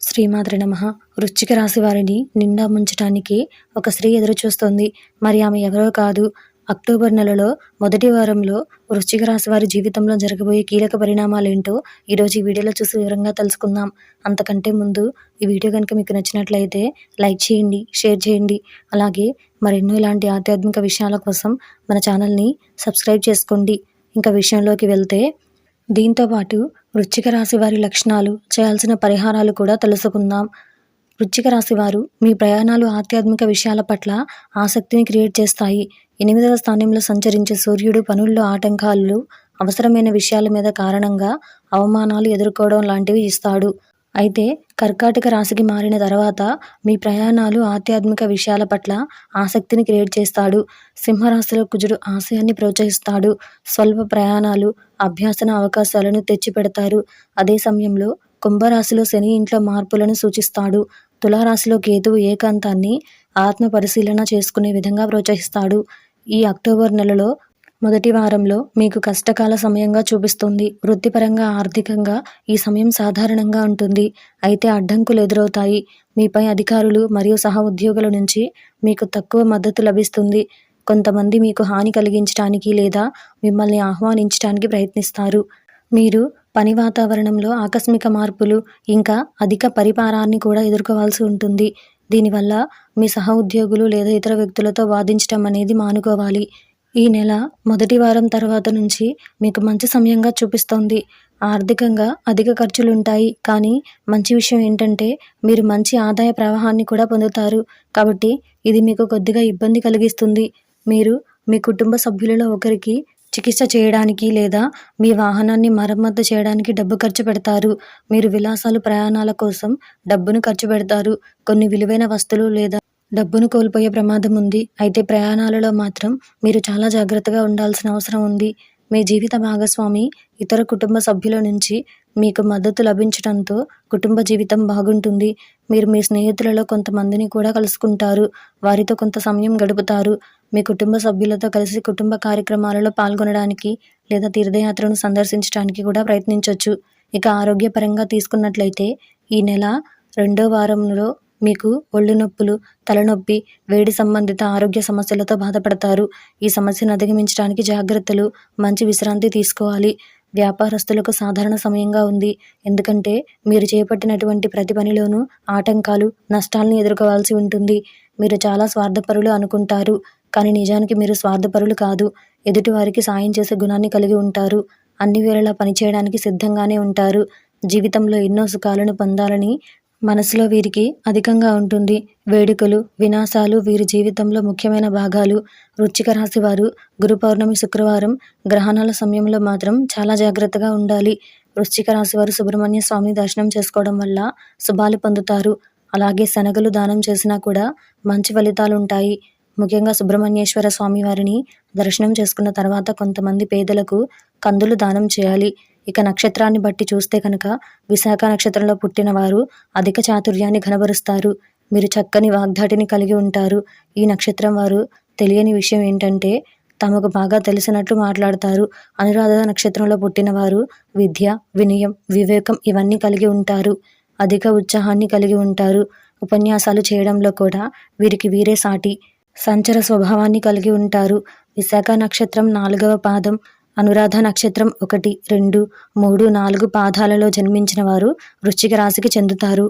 శ్రీమాతృ నమ. వృశ్చిక రాశి వారిని నిండా ముంచటానికి ఒక స్త్రీ ఎదురు చూస్తోంది. మరి ఆమె ఎవరో కాదు. అక్టోబర్ నెలలో మొదటి వారంలో వృశ్చిక రాశి వారి జీవితంలో జరగబోయే కీలక పరిణామాలు ఏంటో ఈరోజు ఈ వీడియోలో చూసి వివరంగా తెలుసుకుందాం. అంతకంటే ముందు ఈ వీడియో కనుక మీకు నచ్చినట్లయితే లైక్ చేయండి షేర్ చేయండి. అలాగే మరెన్నో ఇలాంటి ఆధ్యాత్మిక విషయాల కోసం మన ఛానల్ని సబ్స్క్రైబ్ చేసుకోండి. ఇంకా విషయంలోకి వెళ్తే దీంతో పాటు వృశ్చిక రాశి వారి లక్షణాలు చేయాల్సిన పరిహారాలు కూడా తెలుసుకుందాం. వృశ్చిక రాశి వారు మీ ప్రయాణాలు ఆధ్యాత్మిక విషయాల పట్ల ఆసక్తిని క్రియేట్ చేస్తాయి. ఎనిమిదవ స్థానంలో సంచరించే సూర్యుడు పనుల్లో ఆటంకాలు అవసరమైన విషయాల మీద కారణంగా అవమానాలు ఎదుర్కోవడం లాంటివి ఇస్తాడు. అయితే కర్కాటక రాశికి మారిన తర్వాత మీ ప్రయాణాలు ఆధ్యాత్మిక విషయాల పట్ల ఆసక్తిని క్రియేట్ చేస్తాడు. సింహరాశిలో కుజుడు ఆశయాన్ని ప్రోత్సహిస్తాడు. స్వల్ప ప్రయాణాలు అభ్యాసన అవకాశాలను తెచ్చిపెడతారు. అదే సమయంలో కుంభరాశిలో శని ఇంట్లో మార్పులను సూచిస్తాడు. తులారాశిలో కేతువు ఏకాంతాన్ని ఆత్మ పరిశీలన చేసుకునే విధంగా ప్రోత్సహిస్తాడు. ఈ అక్టోబర్ నెలలో మొదటి వారంలో మీకు కష్టకాల సమయంగా చూపిస్తుంది. వృత్తిపరంగా ఆర్థికంగా ఈ సమయం సాధారణంగా ఉంటుంది. అయితే అడ్డంకులు ఎదురవుతాయి. మీపై అధికారులు మరియు సహ ఉద్యోగుల నుంచి మీకు తక్కువ మద్దతు లభిస్తుంది. కొంతమంది మీకు హాని కలిగించడానికి లేదా మిమ్మల్ని ఆహ్వానించడానికి ప్రయత్నిస్తారు. మీరు పని వాతావరణంలో ఆకస్మిక మార్పులు ఇంకా అధిక పరిపారాన్ని కూడా ఎదుర్కోవాల్సి ఉంటుంది. దీనివల్ల మీ సహ ఉద్యోగులు లేదా ఇతర వ్యక్తులతో వాదించడం అనేది మానుకోవాలి. ఈ నెల మొదటి వారం తర్వాత నుంచి మీకు మంచి సమయంగా చూపిస్తోంది. ఆర్థికంగా అధిక ఖర్చులు ఉంటాయి కానీ మంచి విషయం ఏంటంటే మీరు మంచి ఆదాయ ప్రవాహాన్ని కూడా పొందుతారు. కాబట్టి ఇది మీకు కొద్దిగా ఇబ్బంది కలిగిస్తుంది. మీరు మీ కుటుంబ సభ్యులలో ఒకరికి చికిత్స చేయడానికి లేదా మీ వాహనాన్ని మరమ్మతు చేయడానికి డబ్బు ఖర్చు పెడతారు. మీరు విలాసాలు ప్రయాణాల కోసం డబ్బును ఖర్చు పెడతారు. కొన్ని విలువైన వస్తువులు లేదా డబ్బును కోల్పోయే ప్రమాదం ఉంది. అయితే ప్రయాణాలలో మాత్రం మీరు చాలా జాగ్రత్తగా ఉండాల్సిన అవసరం ఉంది. మీ జీవిత భాగస్వామి ఇతర కుటుంబ సభ్యుల నుంచి మీకు మద్దతు లభించడంతో కుటుంబ జీవితం బాగుంటుంది. మీరు మీ స్నేహితులలో కొంతమందిని కూడా కలుసుకుంటారు. వారితో కొంత సమయం గడుపుతారు. మీ కుటుంబ సభ్యులతో కలిసి కుటుంబ కార్యక్రమాలలో పాల్గొనడానికి లేదా తీర్థయాత్రను సందర్శించడానికి కూడా ప్రయత్నించవచ్చు ఇక ఆరోగ్యపరంగా తీసుకున్నట్లయితే ఈ నెల రెండో వారంలో మీకు ఒళ్ళు నొప్పులు తలనొప్పి వేడి సంబంధిత ఆరోగ్య సమస్యలతో బాధపడతారు. ఈ సమస్యను అధిగమించడానికి జాగ్రత్తలు మంచి విశ్రాంతి తీసుకోవాలి. వ్యాపారస్తులకు సాధారణ సమయంగా ఉంది. ఎందుకంటే మీరు చేపట్టినటువంటి ప్రతి పనిలోనూ ఆటంకాలు నష్టాలను ఎదుర్కోవాల్సి ఉంటుంది. మీరు చాలా స్వార్థపరులు అనుకుంటారు. కానీ నిజానికి మీరు స్వార్థపరులు కాదు. ఎదుటివారికి సాయం చేసే గుణాన్ని కలిగి ఉంటారు. అన్ని వేళలా పనిచేయడానికి సిద్ధంగానే ఉంటారు. జీవితంలో ఎన్నో సుఖాలను పొందాలని మనసులో వీరికి అధికంగా ఉంటుంది. వేడుకలు వినాశాలు వీరి జీవితంలో ముఖ్యమైన భాగాలు. వృచ్చిక రాశి వారు గురు పౌర్ణమి శుక్రవారం గ్రహణాల సమయంలో మాత్రం చాలా జాగ్రత్తగా ఉండాలి. వృశ్చిక రాశి వారు సుబ్రహ్మణ్య స్వామిని దర్శనం చేసుకోవడం వల్ల శుభాలు పొందుతారు. అలాగే శనగలు దానం చేసినా కూడా మంచి ఫలితాలు ఉంటాయి. ముఖ్యంగా సుబ్రహ్మణ్యేశ్వర స్వామి వారిని దర్శనం చేసుకున్న తర్వాత కొంతమంది పేదలకు కందులు దానం చేయాలి. ఇక నక్షత్రాన్ని బట్టి చూస్తే కనుక విశాఖ నక్షత్రంలో పుట్టిన వారు అధిక చాతుర్యాన్ని కనబరుస్తారు మీరు చక్కని వాగ్దాటిని కలిగి ఉంటారు. ఈ నక్షత్రం వారు తెలియని విషయం ఏంటంటే తమకు బాగా తెలిసినట్లు మాట్లాడతారు. అనురాధ నక్షత్రంలో పుట్టిన వారు విద్య వినయం వివేకం ఇవన్నీ కలిగి ఉంటారు. అధిక ఉత్సాహాన్ని కలిగి ఉంటారు. ఉపన్యాసాలు చేయడంలో కూడా వీరికి వీరే సాటి. సంచర స్వభావాన్ని కలిగి ఉంటారు. విశాఖ నక్షత్రం నాలుగవ పాదం అనురాధ నక్షత్రం ఒకటి రెండు మూడు నాలుగు పాదాలలో జన్మించిన వారు వృశ్చిక రాశికి చెందుతారు.